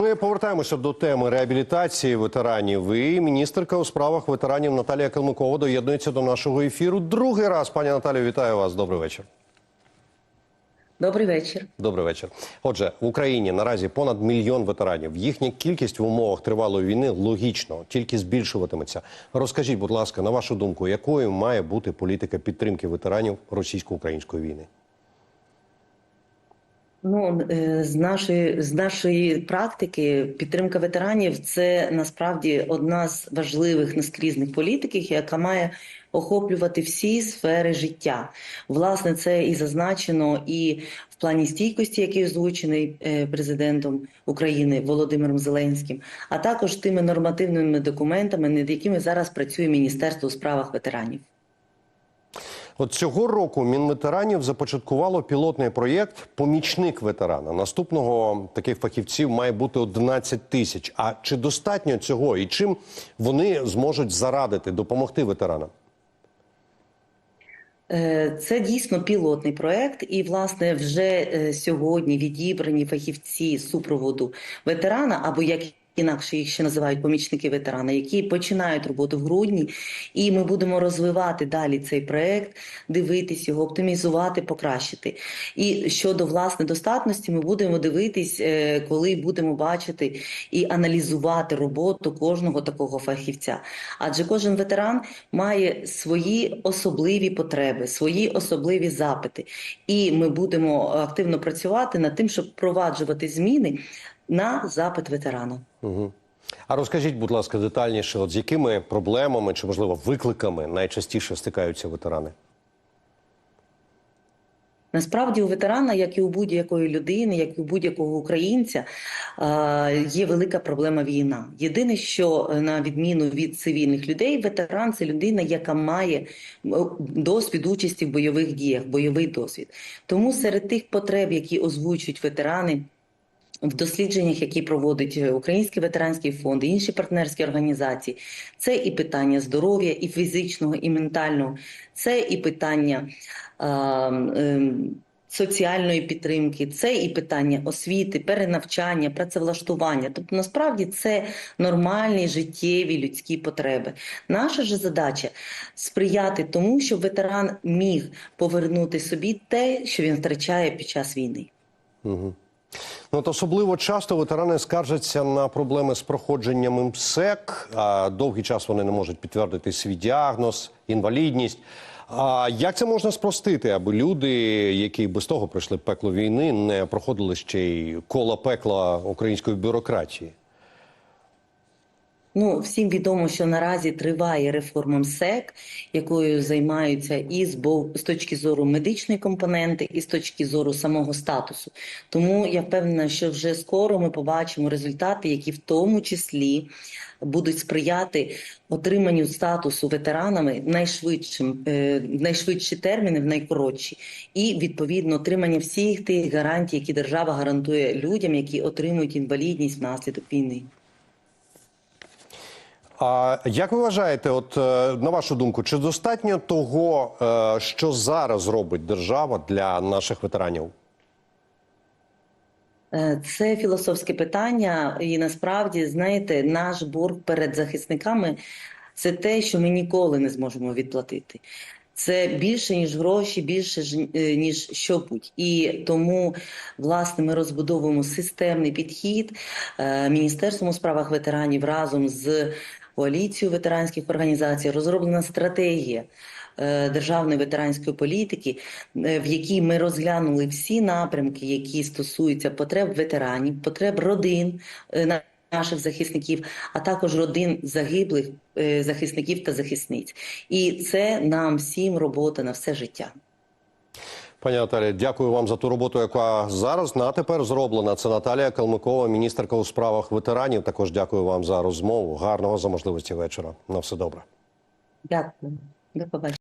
Ми повертаємося до теми реабілітації ветеранів. І міністерка у справах ветеранів Наталія Калмикова доєднується до нашого ефіру. Другий раз, пані Наталію, вітаю вас. Добрий вечір. Добрий вечір. Добрий вечір. Отже, в Україні наразі понад мільйон ветеранів. Їхня кількість в умовах тривалої війни логічно тільки збільшуватиметься. Розкажіть, будь ласка, на вашу думку, якою має бути політика підтримки ветеранів російсько-української війни? Ну е, з нашої з нашої практики підтримка ветеранів це насправді одна з важливих наскрізних політиків, яка має охоплювати всі сфери життя. Власне, це і зазначено і в плані стійкості, який озвучений е, президентом України Володимиром Зеленським, а також тими нормативними документами, над якими зараз працює Міністерство у справах ветеранів. От цього року Мінветеранів започаткувало пілотний проєкт Помічник ветерана. Наступного таких фахівців має бути 11 тисяч. А чи достатньо цього і чим вони зможуть зарадити, допомогти ветеранам? Е, Це дійсно пілотний проект, і власне вже е, сьогодні відібрані фахівці супроводу ветерана, або як інакше їх ще називають помічники ветерана, які починають роботу в грудні, і ми будемо розвивати далі цей проект, дивитись його, оптимізувати, покращити. І щодо власне достатності, ми будемо дивитись, е, коли будемо бачити і аналізувати роботу кожного такого фахівця. Адже кожен ветеран має свої особливі потреби, свої особливі запити, і ми будемо активно працювати над тим, щоб впроваджувати зміни на запит ветерана. Угу. А розкажіть, будь ласка, детальніше, от з якими проблемами чи можливо викликами найчастіше стикаються ветерани? Насправді у ветерана, як і у будь-якої людини, як і у будь-якого українця, е, є велика проблема війна. Єдине, що е, на відміну від цивільних людей, ветеран це людина, яка має досвід участі в бойових діях, бойовий досвід. Тому серед тих потреб, які озвучують ветерани. В дослідженнях, які проводить е, Український ветеранський фонд, і інші партнерські організації, це і питання здоров'я, і фізичного, і ментального, це і питання е, е, соціальної підтримки, це і питання освіти, перенавчання, працевлаштування. Тобто, насправді це нормальні життєві людські потреби. Наша ж задача сприяти тому, щоб ветеран міг повернути собі те, що він втрачає під час війни. Угу. Ну, от особливо часто ветерани скаржаться на проблеми з проходженням МСЕК. Довгий час вони не можуть підтвердити свій діагноз, інвалідність. А як це можна спростити, аби люди, які без того пройшли пекло війни, не проходили ще й кола пекла української бюрократії? Ну, всім відомо, що наразі триває реформа МСЕК, якою займаються і з, бо, з точки зору медичної компоненти, і з точки зору самого статусу. Тому я впевнена, що вже скоро ми побачимо результати, які в тому числі будуть сприяти отриманню статусу ветеранами найшвидшим, е, в найшвидші терміни, в найкоротші, і відповідно отримання всіх тих гарантій, які держава гарантує людям, які отримують інвалідність внаслідок війни. А як ви вважаєте, от е, на вашу думку, чи достатньо того, е, що зараз робить держава для наших ветеранів? Е, Це філософське питання, і насправді, знаєте, наш борг перед захисниками це те, що ми ніколи не зможемо відплатити. Це більше ніж гроші, більше ніж що-будь. І тому, власне, ми розбудовуємо системний підхід Міністерством у справах ветеранів разом з коаліцією ветеранських організацій розроблена стратегія е, державної ветеранської політики, е, в якій ми розглянули всі напрямки, які стосуються потреб ветеранів, потреб родин е, на- наших захисників, а також родин загиблих захисників та захисниць. І це нам всім робота на все життя. Пані Наталі, дякую вам за ту роботу, яка зараз на тепер зроблена. Це Наталія Калмикова, міністерка у справах ветеранів. Також дякую вам за розмову. Гарного за можливості вечора. На все добре. Дякую. До побачення.